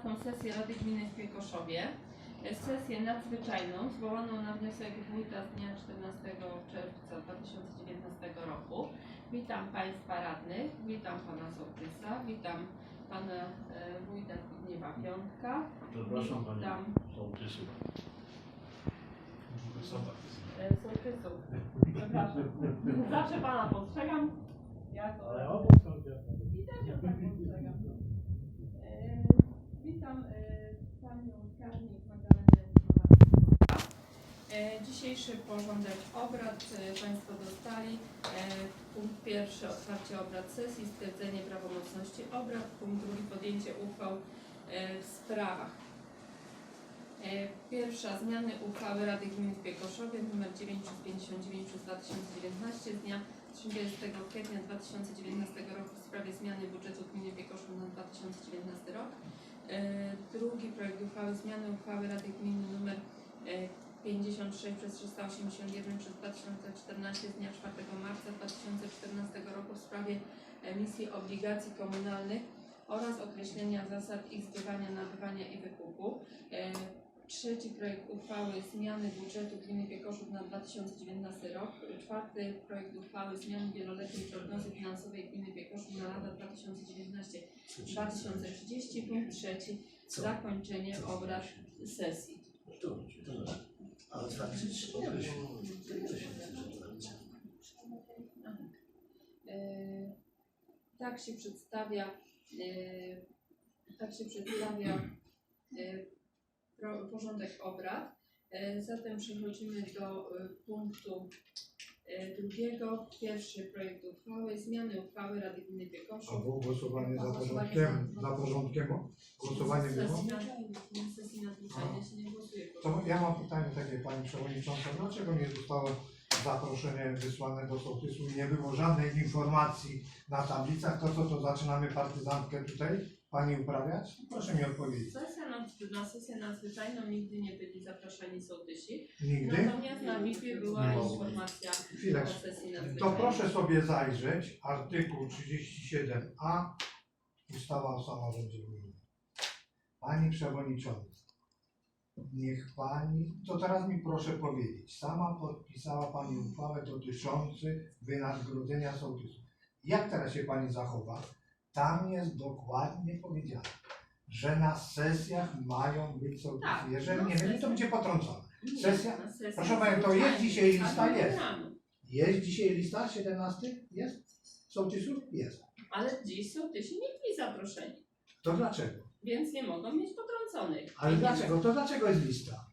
14 sesję Rady Gminy w Piekoszowie. E, Sesję nadzwyczajną zwołaną na wniosek wójta z dnia 14 czerwca 2019 roku. Witam Państwa radnych, witam Pana Sołtysa, witam Pana e, wójta Zbigniewa Piątka. Przepraszam Pani Witam Sołtysu. e, Sołtysów. Przepraszam. Zawsze Pana postrzegam jako Ale obok są I też ją tak postrzegam. Witam e, Panią Skarbnik Magdalenę. E, Dzisiejszy porządek obrad e, Państwo dostali. Punkt pierwszy otwarcie obrad sesji, stwierdzenie prawomocności obrad. Punkt drugi podjęcie uchwał w sprawach. Pierwsza zmiany uchwały Rady Gminy w Piekoszowie nr 959 przez 2019 z dnia 30 kwietnia 2019 roku w sprawie zmiany budżetu gminy Piekoszow na 2019 rok. E, Drugi projekt uchwały zmiany uchwały Rady Gminy nr e, 56 przez 381 przez 2014 z dnia 4 marca 2014 roku w sprawie emisji obligacji komunalnych oraz określenia zasad ich zbywania, nabywania i wykupu. Trzeci projekt uchwały zmiany budżetu gminy Piekoszów na 2019 rok. Czwarty projekt uchwały zmiany wieloletniej prognozy finansowej gminy Piekoszów na lata 2019-2030. Punkt trzeci zakończenie obrad sesji. Tu, tu. Nie. E, Tak się przedstawia, e, tak się przedstawia e, porządek obrad. E, Zatem przechodzimy do e, punktu e, drugiego. Pierwszy projekt uchwały, zmiany uchwały Rady Gminy Piekoszów. Albo głosowanie za porządkiem, za- porządkiem, głosowanie było. Sesji na- Sesji nadzwyczajnej się nie głosuje. To ja mam pytanie takie Pani Przewodnicząca, dlaczego nie zostało zaproszenie wysłane do sołtysu i nie było żadnej informacji na tablicach, to co to zaczynamy partyzantkę tutaj Pani uprawiać? Proszę mi odpowiedzieć. Sesja na, sesję nadzwyczajną nigdy nie byli zaproszeni sołtysi. Nigdy? Natomiast na WIP-ie była No. informacja o Chwileczkę. sesji nadzwyczajnej. To proszę sobie zajrzeć, artykuł 37a, ustawa o samorządzie. Pani Przewodnicząca, niech Pani, to teraz mi proszę powiedzieć, sama podpisała Pani uchwałę dotyczący wynagrodzenia sołtysów. Jak teraz się Pani zachowa? Tam jest dokładnie powiedziane, że na sesjach mają być sołtysy. Tak, Jeżeli no nie będzie, to sesja. będzie potrącone. Sesja? na Proszę Pani, to jest dzisiaj lista? Jest. Jest dzisiaj lista 17? Jest? Sołtysów? Jest. Ale dziś sołtysi nie byli zaproszeni, To dlaczego? więc nie mogą mieć potrąconych. Ale dlaczego? To dlaczego jest lista?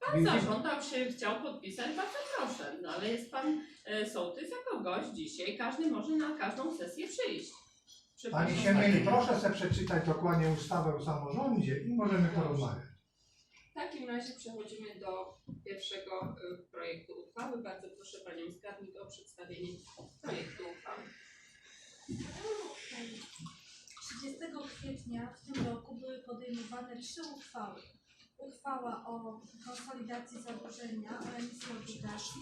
Pan Widzisz? zażądał się, chciał podpisać, bardzo proszę. No ale jest pan e, sołtys jako gość dzisiaj, każdy może na każdą sesję przyjść. Pani się myli. Proszę sobie przeczytać dokładnie ustawę o samorządzie i możemy porozmawiać. W takim razie przechodzimy do pierwszego e, projektu uchwały. Bardzo proszę Panią Skarbnik o przedstawienie projektu uchwały. 30 kwietnia w tym roku były podejmowane trzy uchwały. Uchwała o konsolidacji zadłużenia, o emisji obligacji,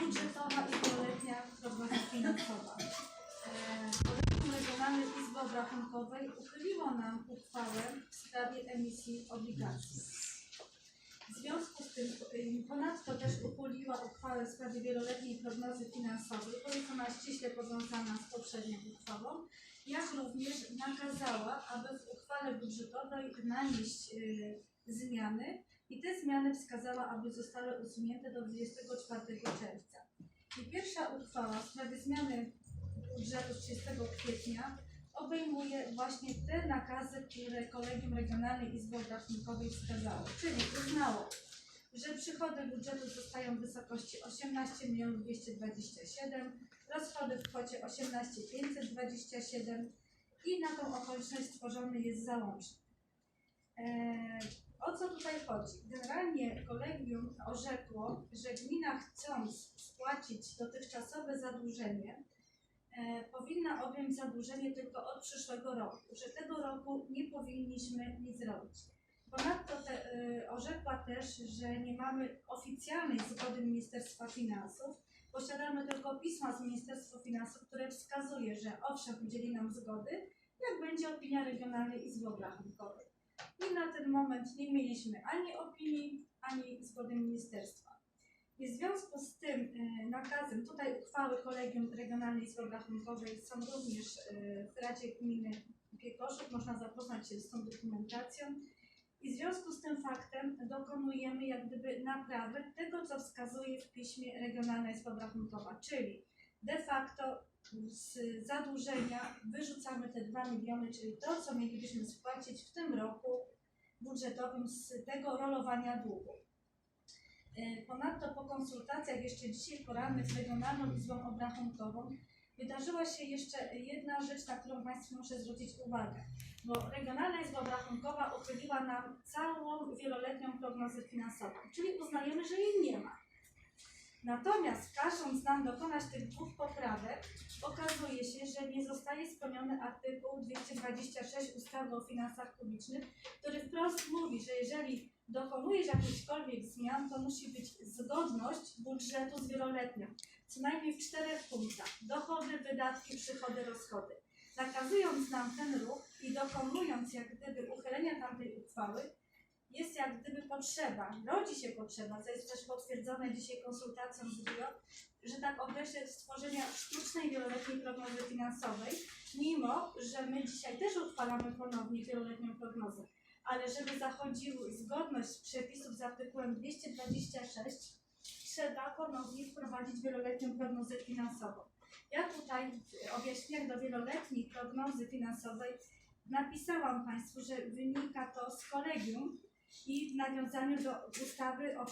budżetowa i wieloletnia prognoza finansowa. E, Izby Obrachunkowej uchyliło nam uchwałę w sprawie emisji obligacji. W związku z tym y, ponadto też uchyliła uchwałę w sprawie wieloletniej prognozy finansowej, bo jest ona ściśle powiązana z poprzednią uchwałą jak również nakazała, aby w uchwale budżetowej nanieść y, zmiany i te zmiany wskazała, aby zostały usunięte do 24 czerwca. I pierwsza uchwała w sprawie zmiany budżetu z 30 kwietnia obejmuje właśnie te nakazy, które Kolegium Regionalnej Izby Obrachunkowej wskazało, czyli uznało, że przychody budżetu zostają w wysokości 18 227 rozchody w kwocie 18 527 i na tą okoliczność stworzony jest załącznik. Eee, o co tutaj chodzi? Generalnie kolegium orzekło, że gmina chcąc spłacić dotychczasowe zadłużenie, e, powinna objąć zadłużenie tylko od przyszłego roku, że tego roku nie powinniśmy nic robić. Ponadto te, e, orzekła też, że nie mamy oficjalnej zgody Ministerstwa Finansów, posiadamy tylko pisma z Ministerstwa Finansów, które wskazuje, że owszem, udzieli nam zgody, jak będzie opinia Regionalnej Izby Obrachunkowej. I na ten moment nie mieliśmy ani opinii, ani zgody ministerstwa. I w związku z tym e, nakazem, tutaj uchwały Kolegium Regionalnej Izby Obrachunkowej są również e, w Radzie Gminy można zapoznać się z tą dokumentacją. I w związku z tym faktem dokonujemy jak gdyby naprawy tego, co wskazuje w piśmie Regionalna Izba Obrachunkowa, czyli de facto z zadłużenia wyrzucamy te 2 miliony, czyli to, co mielibyśmy spłacić w tym roku budżetowym z tego rolowania długu. E, Ponadto po konsultacjach jeszcze dzisiaj porannych z Regionalną Izbą Obrachunkową wydarzyła się jeszcze jedna rzecz, na którą Państwu muszę zwrócić uwagę. Bo Regionalna Izba Obrachunkowa uchyliła nam całą wieloletnią prognozę finansową, czyli uznajemy, że jej nie ma. Natomiast każąc nam dokonać tych dwóch poprawek, okazuje się, że nie zostaje spełniony artykuł 226 ustawy o finansach publicznych, który wprost mówi, że jeżeli dokonujesz jakichkolwiek zmian, to musi być zgodność budżetu z wieloletnią. Co najmniej w czterech punktach. Dochody, wydatki, przychody, rozchody. Nakazując nam ten ruch i dokonując jak gdyby uchylenia tamtej uchwały, jest jak gdyby potrzeba, rodzi się potrzeba, co jest też potwierdzone dzisiaj konsultacją z BIO, że tak określę stworzenia sztucznej wieloletniej prognozy finansowej, mimo że my dzisiaj też uchwalamy ponownie wieloletnią prognozę. Ale żeby zachodził zgodność przepisów z artykułem 226, trzeba ponownie wprowadzić wieloletnią prognozę finansową. Ja tutaj w objaśnieniach do wieloletniej prognozy finansowej napisałam Państwu, że wynika to z kolegium i w nawiązaniu do ustawy o,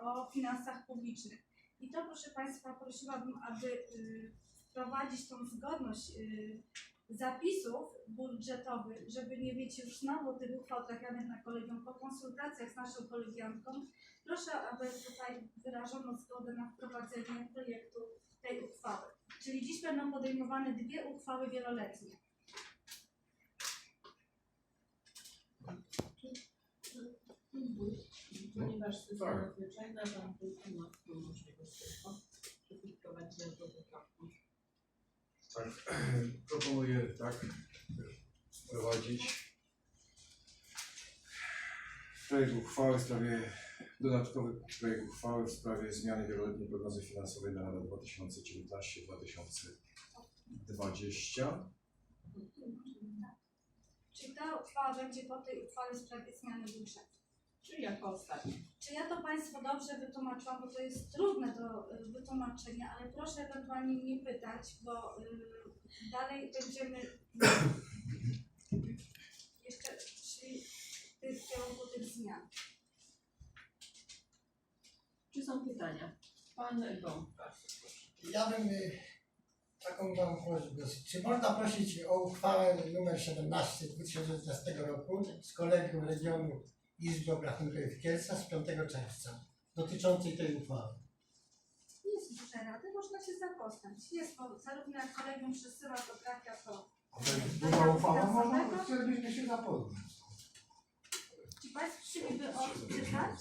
o, finansach publicznych. I to proszę Państwa prosiłabym, aby y, wprowadzić tą zgodność y, zapisów budżetowych, żeby nie mieć już znowu tych uchwał trafianych na kolegium po konsultacjach z naszą kolegiantką. Proszę, aby tutaj wyrażono zgodę na wprowadzenie projektu tej uchwały. Czyli dziś będą podejmowane dwie uchwały wieloletnie. Ponieważ system Tak. tylko ma tą możliwość tylko, żeby wprowadzić do poprawki. Tak, proponuję tak wprowadzić projekt uchwały w sprawie, dodatkowy projekt uchwały w sprawie zmiany wieloletniej prognozy finansowej na lata 2019-2020. Czy ta uchwała będzie po tej uchwale w sprawie zmiany budżetu? Czyli jako ostatni. Czy ja to Państwu dobrze wytłumaczyłam, bo to jest trudne do y, wytłumaczenia, ale proszę ewentualnie mnie pytać, bo y, dalej będziemy jeszcze szli w tym kierunku tych zmian. Czy są pytania? Pan Gąb, bardzo proszę. Ja bym y, taką mam prośbę. Czy można prosić o uchwałę numer 17 z 2011 roku z kolegium regionu Izby Obrachunkowej w Kielcach z 5 czerwca dotyczącej tej uchwały? Jest duże rady, można się zapoznać. Jest, bo zarówno jak kolegium przesyła, to trafia to. A to jest duża uchwała, można, chcielibyśmy się zapoznać. Czy Państwo chcieliby odczytać?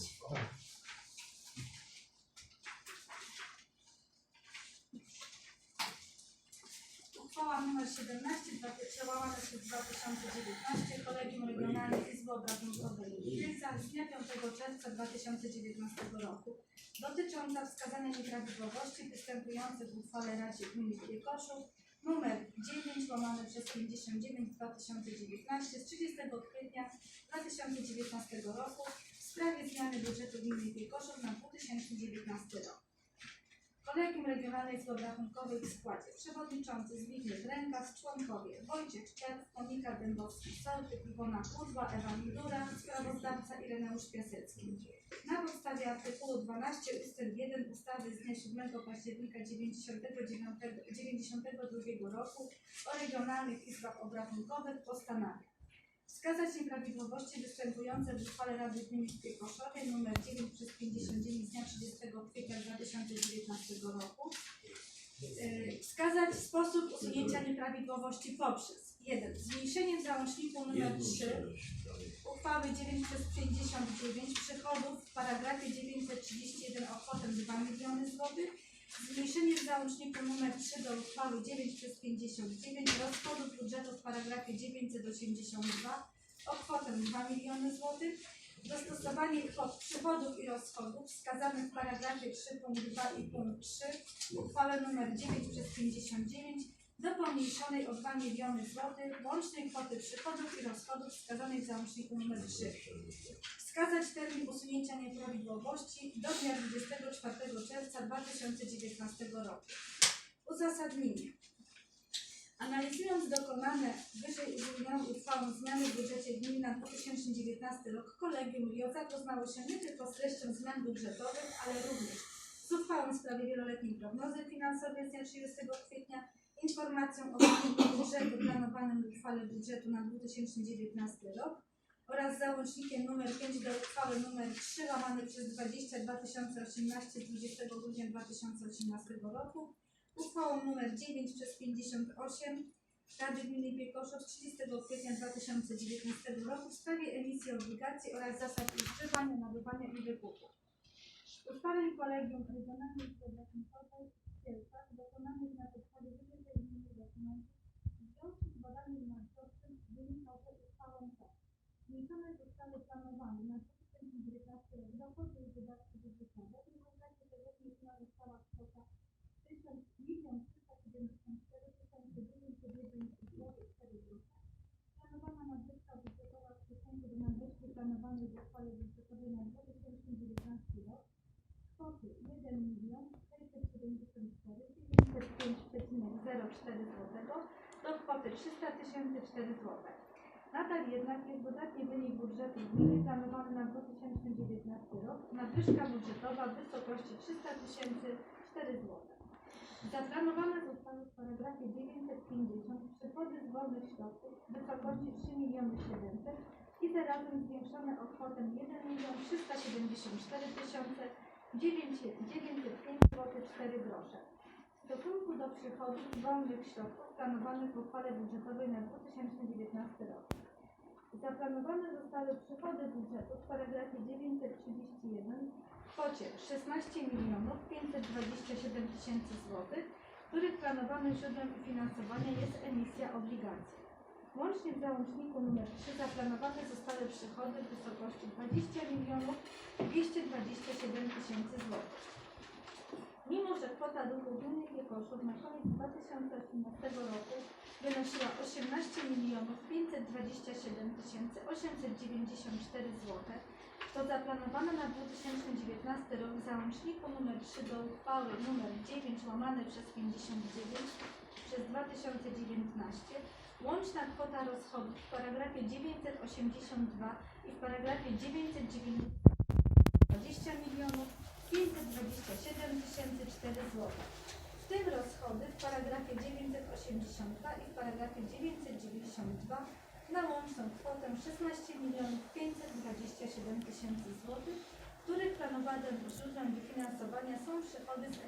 Uchwała nr 17 dwa- przełamane przez 2019 Kolegium Regionalnej Izby Kielcach z dnia 5 czerwca 2019 roku dotycząca wskazania nieprawidłowości występujących w uchwale Radzie Gminy Piekoszów numer 9 łamane przez 59 2019 z 30 kwietnia 2019 roku w sprawie zmiany budżetu gminy Piekoszów na 2019 rok. Kolegium Regionalnej Izby Obrachunkowej w składzie przewodniczący Zbigniew Rękas, członkowie Wojciech Czerw, Monika Dębowski-Sołtyk, Iwona Kudła, Ewa Midura, sprawozdawca Ireneusz Piasecki. Na podstawie artykułu 12 ust. 1 ustawy z dnia 7 października 99 92 roku o regionalnych izbach obrachunkowych postanawia wskazać nieprawidłowości występujące w uchwale Rady Gminy w Piekoszowie nr 9 przez 59 z dnia 30 kwietnia 2019 roku. Yy, Wskazać sposób usunięcia nieprawidłowości poprzez 1. Zmniejszenie w załączniku nr 3 uchwały 9 przez 59 przychodów w paragrafie 931 o kwotę 2 miliony złotych Zmniejszenie w załączniku nr 3 do uchwały 9 przez 59 rozchodów budżetu w paragrafie 982 o kwotę 2 miliony złotych. Dostosowanie kwot przychodów i rozchodów wskazanych w paragrafie 3 punkt 2 i punkt 3 uchwałę nr 9 przez 59 do pomniejszonej o 2 miliony złotych łącznej kwoty przychodów i rozchodów wskazanej w załączniku nr 3. Wskazać termin usunięcia nieprawidłowości do dnia 24 czerwca 2019 roku. Uzasadnienie. Analizując dokonane wyżej wymienioną uchwałą zmiany w budżecie gminy na 2019 rok, kolegium RIO zapoznało się nie tylko z treścią zmian budżetowych, ale również z uchwałą w sprawie wieloletniej prognozy finansowej z dnia 30 kwietnia, informacją o budżetu planowanym w uchwale budżetu na 2019 rok oraz załącznikiem nr 5 do uchwały nr 3 łamany przez 20 2018 20 grudnia 2018 roku uchwałą nr 9 przez 58 Rady Gminy Piekoszów z 30 kwietnia 2019 roku w sprawie emisji obligacji oraz zasad używania, nabywania i wykupu. Ustaleń Kolegium Regionalnej Rachunkowej w Kielcach dokonanych na podstawie wyżej wymienionych dokumentów w związku z badaniem nadzorczym wynikał że uchwałą tak. Zniesione zostały planowane na 2019 rok dochody i wydatki budżetowe i w efekcie tego zniesiona została kwota 1000 milion 374 901 zł 4 grosze. Planowana nadwyżka budżetowa w stosunku do nadwyżki planowanej w uchwale budżetowej na 2019 rok kwoty 1 milion 905,04 zł do kwoty 300 4 zł. Nadal jednak jest dodatni wynik budżetu gminy planowany na 2019 rok. Nadwyżka budżetowa w wysokości 300 4 zł. Zaplanowane zostały w paragrafie 950 przychody z wolnych środków w wysokości 3 miliony 700 i zarazem zwiększone o kwotę 1 milion 374 tysiące 905 zł 4 grosze. Stosunku do przychodów z wolnych środków planowanych w uchwale budżetowej na 2019 rok. Zaplanowane zostały przychody budżetu w paragrafie 931 w kwocie 16 milionów 527 tysięcy złotych, których planowanym źródłem finansowania jest emisja obligacji. Łącznie w załączniku nr 3 zaplanowane zostały przychody w wysokości 20 milionów 227 tysięcy złotych. Kwota długu gminy Piekoszów na koniec 2018 roku wynosiła 18 milionów 527 tysięcy 894 zł, to zaplanowane na 2019 rok w załączniku nr 3 do uchwały nr 9 łamane przez 59 przez 2019 łączna kwota rozchodów w paragrafie 982 i w paragrafie 990 20 milionów 527 tysięcy 4 zł. W tym rozchody w paragrafie 982 i w paragrafie 992 na łączną kwotę 16 milionów 527 tysięcy złotych, których planowanym źródłem dofinansowania są przychody z emisji